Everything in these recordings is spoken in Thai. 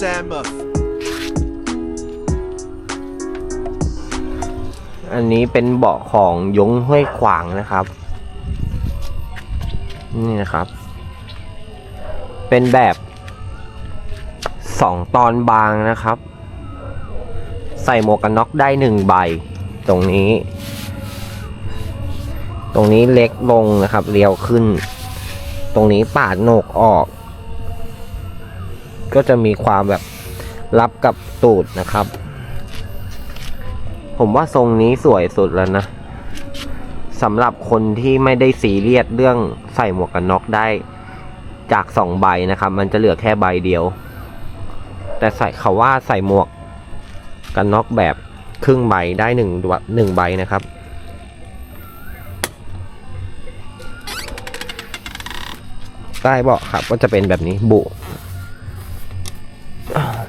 Sam. อันนี้เป็นเบาะของยงห้วยขวางนะครับ นี่นะครับ เป็นแบบสองตอนบางนะครับ ใส่หมวกกันน็อกได้หนึ่งใบ ตรงนี้ ตรงนี้เล็กลงนะครับ เรียวขึ้น ตรงนี้ปาดโหนกออก ก็จะมีความแบบรับกับตูดนะครับ ผมว่าทรงนี้สวยสุดแล้วนะสำหรับคนที่ไม่ได้สีเรียสเรื่องใส่หมวกกันน็อกได้จากสองใบนะครับ มันจะเหลือแค่ใบเดียว แต่ใส่เขาว่าใส่หมวกกันน็อกแบบครึ่งใบได้หนึ่งดวหนึ่งใบนะครับ ใต้เบาะครับก็จะเป็นแบบนี้บุ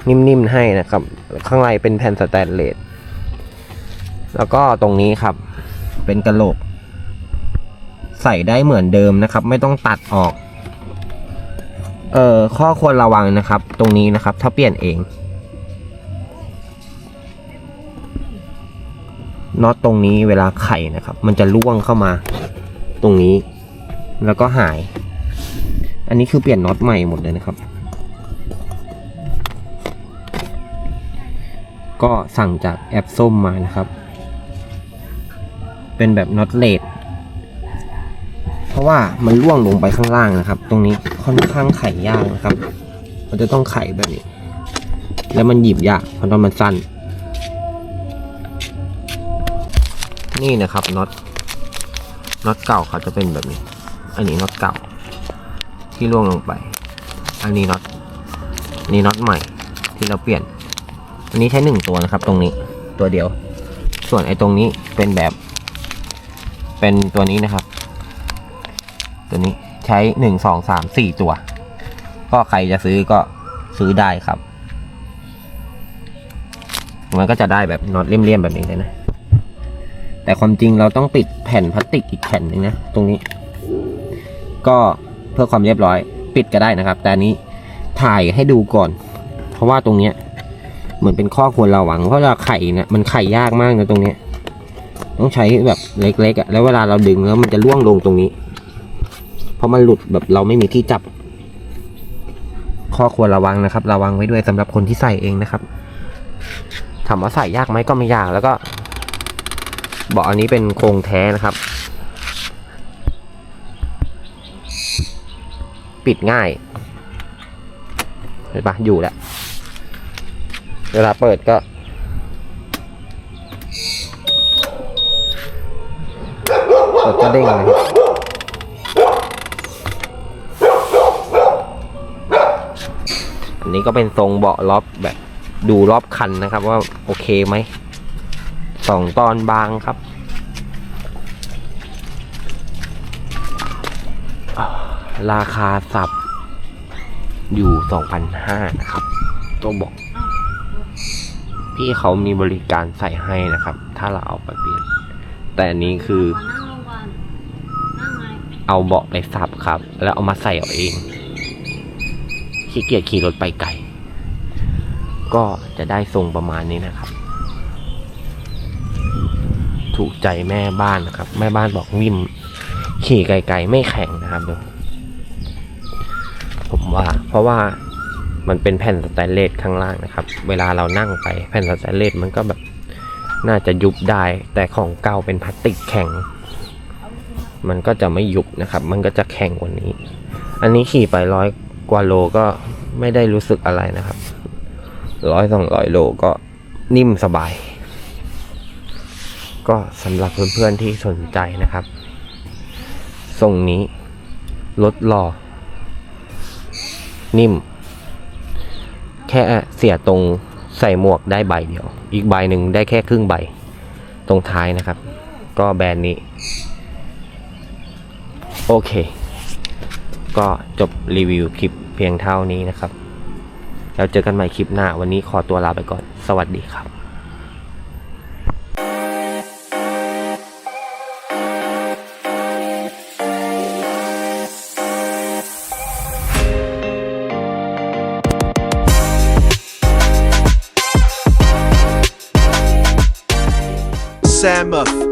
นิ่มๆให้นะครับ ข้างในเป็นแผ่นสแตนเลสแล้วก็ตรงนี้ครับ เป็นกระโหลก ใส่ได้เหมือนเดิมนะครับ ไม่ต้องตัดออกเอ่อข้อควรระวังนะครับ ตรงนี้นะครับ ถ้าเปลี่ยนเองน็อตตรงนี้เวลาไข่นะครับ มันจะล่วงเข้ามา ตรงนี้ แล้วก็หาย อันนี้คือเปลี่ยนน็อตใหม่หมดเลยนะครับ ก็สั่งจากแอปส้มมานะครับ เป็นแบบน็อตเลดเพราะว่ามันล่วงลงไปข้างล่างนะครับ ตรงนี้ค่อนข้างไขยากนะครับ มันจะต้องไขแบบนี้ แล้วมันหยิบยากเพราะว่ามันสั้น นี่นะครับน็อตน็อตเก่าเขาจะเป็นแบบนี้ อันนี้น็อตเก่า ที่ล่วงลงไป อันนี้น็อตนี่น็อตใหม่ที่เราเปลี่ยน อันนี้ใช้หนึ่งตัวนะครับ ตรงนี้ตัวเดียว ส่วนไอ้ตรงนี้เป็นแบบ เป็นตัวนี้นะครับ ตัวนี้ใช้หนึ่งสองสามสี่ตัว ก็ใครจะซื้อก็ซื้อได้ครับ มันก็จะได้แบบน็อตเลี่ยมๆแบบนี้เลยนะ แต่ความจริงเราต้องติดแผ่นพลาสติกอีกแผ่นหนึ่งนะ ตรงนี้ ก็เพื่อความเรียบร้อย ปิดก็ได้นะครับ แต่อันนี้ถ่ายให้ดูก่อน เพราะว่าตรงเนี้ย เหมือนเป็นข้อควรระวัง เพราะเราไข่เนี่ยมันไข่ยากมากนะตรงเนี้ยต้องใช้แบบเล็กๆอะ่ะแล้วเวลาเราดึงแล้วมันจะล่วงลงตรงนี้ เพราะมันหลุดแบบเราไม่มีที่จับ ข้อควรระวังนะครับ ระวังไว้ด้วยสำหรับคนที่ใส่เองนะครับถามว่าใส่ยากไหมก็ไม่ยากแล้วก็เบาะอันนี้เป็นโครงแท้นะครับ ปิดง่ายเห็นปะอยู่แล้ว เวลาเปิดก็ เปิดก็เด้งเลยอันนี้ก็เป็นทรงเบาะล็อบแบบดูรอบคันนะครับว่าโอเคไหมสองตอนบางครับราคาสับอยู่สองพันห้านะครับ ตัวบอก พี่เขามีบริการใส่ให้นะครับ ถ้าเราเอาไปเปลี่ยน แต่อันนี้คือ เอาเบาะไปสับครับ แล้วเอามาใส่เอาเองขี้เกียจขี่รถไปไกล ก็จะได้ทรงประมาณนี้นะครับ ถูกใจแม่บ้านนะครับ แม่บ้านบอกนิ่ม ขี่ไกลๆไม่แข็งนะครับผมว่าเพราะว่า มันเป็นแผ่นสแตนเลสข้างล่างนะครับ เวลาเรานั่งไปแผ่นสแตนเลสมันก็แบบน่าจะยุบได้ แต่ของเก่าเป็นพลาสติกแข็ง มันก็จะไม่ยุบนะครับ มันก็จะแข็งกว่านี้ อันนี้ขี่ไปร้อยกว่าโลก็ไม่ได้รู้สึกอะไรนะครับร้อยสองร้อยโลก็นิ่มสบาย ก็สำหรับเพื่อนๆที่สนใจนะครับทรงนี้ลดหล่อนิ่ม แค่เสียตรงใส่หมวกได้ใบเดียว อีกใบหนึ่งได้แค่ครึ่งใบ ตรงท้ายนะครับ ก็แบรนด์นี้ โอเค ก็จบรีวิวคลิปเพียงเท่านี้นะครับ แล้วเจอกันใหม่คลิปหน้า วันนี้ขอตัวลาไปก่อน สวัสดีครับ Samoth.